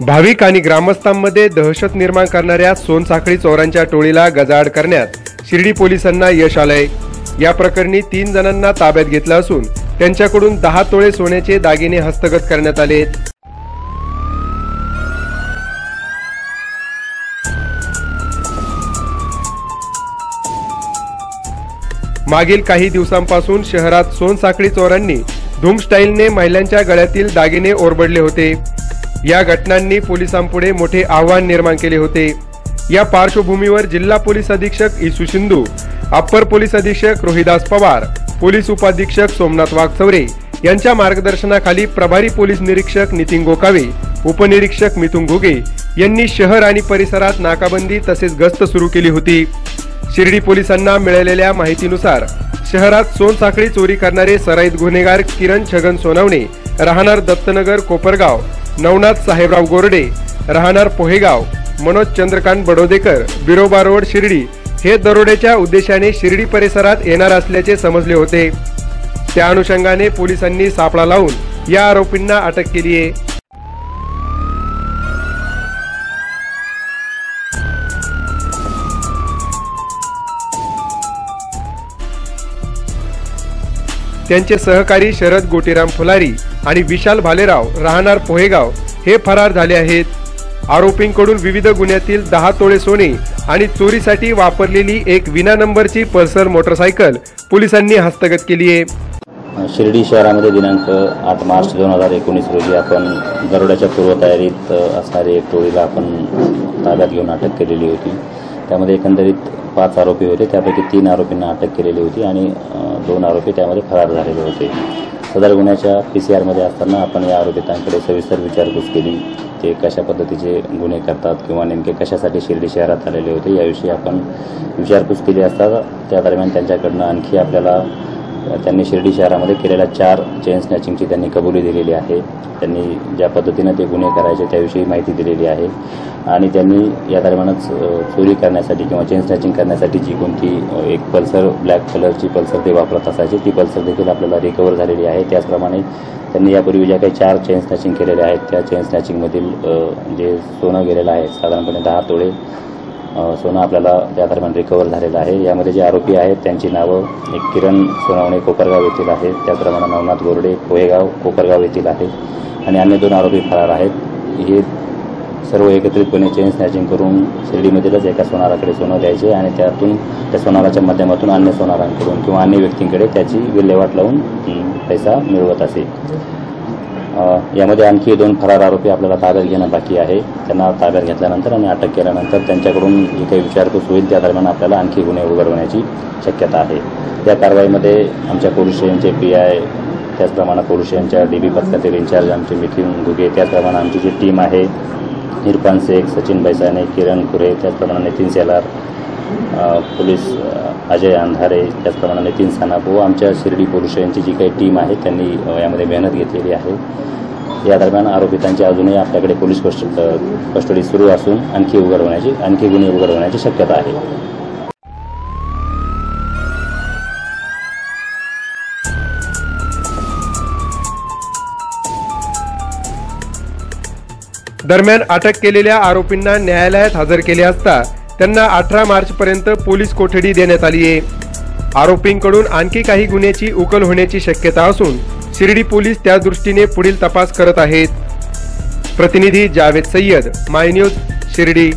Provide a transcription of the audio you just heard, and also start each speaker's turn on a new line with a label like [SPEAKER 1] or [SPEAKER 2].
[SPEAKER 1] भाविक आणि ग्रामस्थांमध्ये दहशत निर्माण करणाऱ्या सोनसाखळी चोरांच्या टोळीला गजाआड करण्यात शिर्डी पोलिसांना यश आलंय. या प्रकरणी तीन जणांना ताब्यात घेतलं असून त्यांच्याकडून दहा तोळे सोन्याचे दागिने हस्तगत करण्यात आले मागील काही दिवसांपासून शहरात सोनसाखळी चोरांनी धूम स्टाईलने महिलांच्या गळ्यातील दागिने ओरबडले होते. या घटनांनी पोलिसांपुढे मोठे आव्हान निर्माण केले होते. या पार्श्वभूमीवर जिल्हा पोलीस अधीक्षक इसू सिंधू अप्पर पोलीस अधीक्षक रोहिदास पवार पोलीस उपाधीक्षक सोमनाथ वाघचौरे यांच्या मार्गदर्शनाखाली प्रभारी पोलीस निरीक्षक नितीन गोकावे उपनिरीक्षक मिथुन घुगे यांनी शहर आणि परिसरात नाकाबंदी तसेच गस्त सुरू केली होती. शिर्डी पोलिसांना मिळालेल्या माहितीनुसार शहरात सोनसाखळी चोरी करणारे सराईत गुन्हेगार किरण छगन सोनवणे राहणार दत्तनगर कोपरगाव नवनाथ साहेबराव गोरडे राहणार पोहेगाव मनोज चंद्रकांत बडोदेकर बिरोबा रोड शिर्डी हे दरोड्याच्या उद्देशाने शिर्डी परिसरात येणार असल्याचे समजले होते. त्या अनुषंगाने पोलिसांनी सापळा लावून या आरोपींना अटक केली आहे त्यांचे सहकारी शरद गोटीराम फुलारी आणि विशाल भालेराव राहणार पोहेगाव हे फरार झाले आहेत. आरोपींकडून विविध गुन्ह्यातील दहा तोळे सोने आणि चोरीसाठी वापरलेली एक विना नंबरची पल्सर मोटरसायकल पोलिसांनी हस्तगत केली आहे.
[SPEAKER 2] शिर्डी शहरामध्ये दिनांक आठ मार्च दोन हजार एकोणीस रोजी आपण दरोड्याच्या पूर्वतयारीत असणारी एक टोळीला आपण ताब्यात घेऊन अटक केलेली होती. त्यामध्ये एकंदरीत पाच आरोपी होते. त्यापैकी तीन आरोपींना अटक केलेली होती आणि दोन आरोपी त्यामध्ये फरार झालेले होते. सदर गुन्ह्याच्या पी सी आरमध्ये असताना आपण या आरोपितांकडे सविस्तर विचारपूस केली. ते कशा पद्धतीचे गुन्हे करतात किंवा नेमके कशासाठी शिर्डी शहरात आलेले होते याविषयी आपण विचारपूस केली असता त्या दरम्यान त्यांच्याकडनं आणखी आपल्याला त्यांनी शिर्डी शहरामध्ये केलेल्या चार चेन स्नॅचिंगची त्यांनी कबुली दिलेली आहे. त्यांनी ज्या पद्धतीनं ते गुन्हे करायचे त्याविषयी माहिती दिलेली आहे. आणि त्यांनी या दरम्यानच चोरी करण्यासाठी किंवा चेन स्नॅचिंग करण्यासाठी जी कोणती एक पल्सर ब्लॅक कलरची पल्सर ते वापरत असायची ती पल्सर देखील आपल्याला रिकवर झालेली आहे. त्याचप्रमाणे त्यांनी यापूर्वी ज्या काही चार चेन स्नॅचिंग केलेल्या आहेत त्या चेन स्नॅचिंगमधील जे सोनं गेलेलं आहे साधारणपणे दहा तोळे सोनं आपल्याला त्या दरम्यान रिकवर झालेलं आहे. यामध्ये जे आरोपी आहेत त्यांची नावं एक किरण सोनावणे कोपरगाव येथील आहे. त्याचप्रमाणे नवनाथ गोरडे कोहेगाव कोपरगाव येथील आहे. आणि अन्य दोन आरोपी फरार आहेत. हे सर्व एकत्रितपणे चेन स्नॅचिंग करून शिर्डीमधीलच एका सोनाराकडे सोनं द्यायचे आणि त्यातून त्या सोनाराच्या माध्यमातून अन्य सोनारांकडून किंवा अन्य व्यक्तींकडे त्याची विल्हेवाट लावून पैसा मिळवत असे. यामध्ये आणखी दोन फरार आरोपी आपल्याला ताब्यात घेणं बाकी आहे. त्यांना ताब्यात घेतल्यानंतर आणि अटक केल्यानंतर त्यांच्याकडून जी काही विचारपूस होईल त्या दरम्यान आपल्याला आणखी गुन्हे उघडवण्याची शक्यता आहे. या कारवाईमध्ये आमच्या पोलीस स्टेशनचे पी आय त्याचप्रमाणे पोलीस स्टेशनच्या डी बी पथकातील इन्चार्ज आमचे मिथिन घुगे त्याचप्रमाणे आमची जी टीम आहे इरफान शेख सचिन बैसाने किरण खुरे त्याचप्रमाणे नितीन सेलार पोलीस अजय अंधारे त्याचप्रमाणे नितीन सानाप व आमच्या शिर्डी पोलीस यांची जी काही टीम आहे त्यांनी यामध्ये मेहनत घेतलेली आहे. या दरम्यान आरोपितांची अजूनही आपल्याकडे पोलीस कस्ट कस्टडी सुरू असून आणखी उघडवण्याची आणखी गुन्हे उघडवण्याची शक्यता आहे.
[SPEAKER 1] दरम्यान अटक केलेल्या आरोपींना न्यायालयात हजर केले असता त्यांना अठरा मार्च पर्यंत पोलीस कोठडी देण्यात आली आहे. आरोपींकडून आणखी काही गुन्ह्याची उकल होण्याची शक्यता असून शिर्डी पोलीस त्या दृष्टीने पुढील तपास करत आहेत. प्रतिनिधी जावेद सय्यद माय न्यूज शिर्डी.